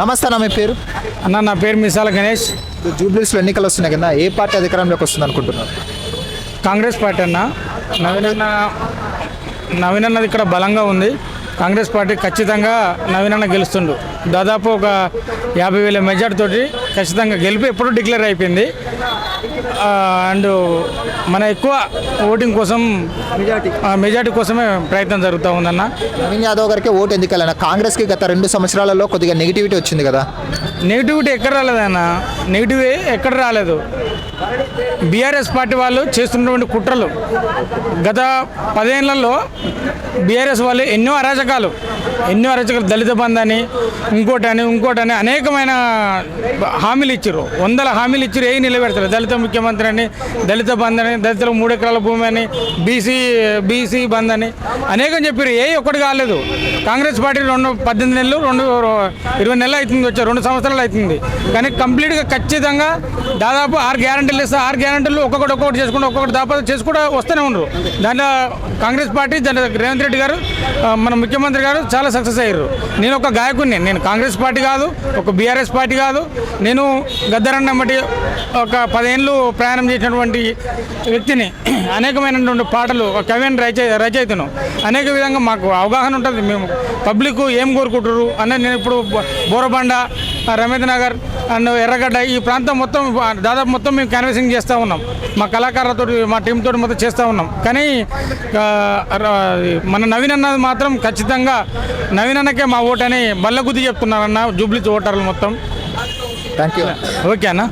నమస్తే అన్న మీ పేరు? అన్న నా పేరు మిసాల గణేష్. జూబ్లీస్లో ఎన్నికలు వస్తున్నాయి కదా ఏ పార్టీ అధికారంలోకి వస్తుంది అనుకుంటున్నారు? కాంగ్రెస్ పార్టీ అన్న. నవీన్ అన్న నవీన్ అన్నది ఇక్కడ బలంగా ఉంది. కాంగ్రెస్ పార్టీ ఖచ్చితంగా నవీన్ అన్న గెలుస్తుండు. దాదాపు ఒక యాభై వేల మెజార్టీ తోటి ఖచ్చితంగా గెలిపి ఎప్పుడూ డిక్లేర్ అయిపోయింది. అండ్ మన ఎక్కువ ఓటింగ్ కోసం మెజార్టీ. కోసమే ప్రయత్నం జరుగుతూ ఉందన్న. నవీన్ యాదవ్ గారికి ఓటు ఎందుకు కాంగ్రెస్కి గత రెండు సంవత్సరాలలో కొద్దిగా నెగిటివిటీ వచ్చింది కదా. నెగిటివిటీ ఎక్కడ రాలేదన్న నెగిటివ్ ఎక్కడ రాలేదు. బీఆర్ఎస్ పార్టీ వాళ్ళు చేస్తున్నటువంటి కుట్రలు. గత పదేళ్ళలో బీఆర్ఎస్ వాళ్ళు ఎన్నో అరాచకాలు ఎన్నో అరాచకాలు దళిత బంధు అని ఇంకోటని ఇంకోటని అనేకమైన హామీలు ఇచ్చారు. వందల హామీలు ఇచ్చారు ఏ నిలబెడతారు దళిత ముఖ్యమంత్రి అని దళిత బంధు అని దళితులకు మూడు ఎకరాల భూమి అని బీసీ బీసీ బంద్ అని అనేకం చెప్పారు. ఏ ఒక్కటి కాలేదు. కాంగ్రెస్ పార్టీ రెండు పద్దెనిమిది నెలలు రెండు ఇరవై నెలలు అవుతుంది వచ్చారు. రెండు సంవత్సరాలు అవుతుంది. కానీ కంప్లీట్గా ఖచ్చితంగా దాదాపు ఆరు గ్యారంటీలు ఇస్తే ఆరు గ్యారంటీలు ఒక్కొక్కటి ఒక్కొక్కటి చేసుకుంటూ ఒక్కొక్కటి దాపా చేసుకుంటూ వస్తూనే ఉన్నారు దాంట్లో కాంగ్రెస్ పార్టీ దాంట్లో రేవంత్ రెడ్డి గారు మన ముఖ్యమంత్రి గారు చాలా సక్సెస్ అయ్యారు. నేను ఒక గాయకుడిని నేను కాంగ్రెస్ పార్టీ కాదు ఒక బీఆర్ఎస్ పార్టీ కాదు. నేను గద్దరన్న బట్టి ఒక పదేళ్ళు ప్రయాణం చేసినటువంటి వ్యక్తిని. అనేకమైనటువంటి పాటలు ఒక కవిని రచయి రచయితను. అనేక విధంగా మాకు అవగాహన ఉంటుంది. మేము పబ్లిక్ ఏం కోరుకుంటారు అనేది నేను ఇప్పుడు బోరబండ రమేంద్ర నగర్ అండ్ ఎర్రగడ్డ ఈ ప్రాంతం మొత్తం దాదాపు మొత్తం మేము క్యాన్వసింగ్ చేస్తూ ఉన్నాం. మా కళాకారులతో మా టీం తోటి మొత్తం చేస్తూ ఉన్నాం. కానీ మన నవీన్ అన్నది మాత్రం ఖచ్చితంగా నవీన్ అన్నకే మా ఓటు అని బల్లగుద్ది చెప్తున్నారన్న జూబ్లీ ఓటర్లు మొత్తం. థ్యాంక్ యూ ఓకే అన్న.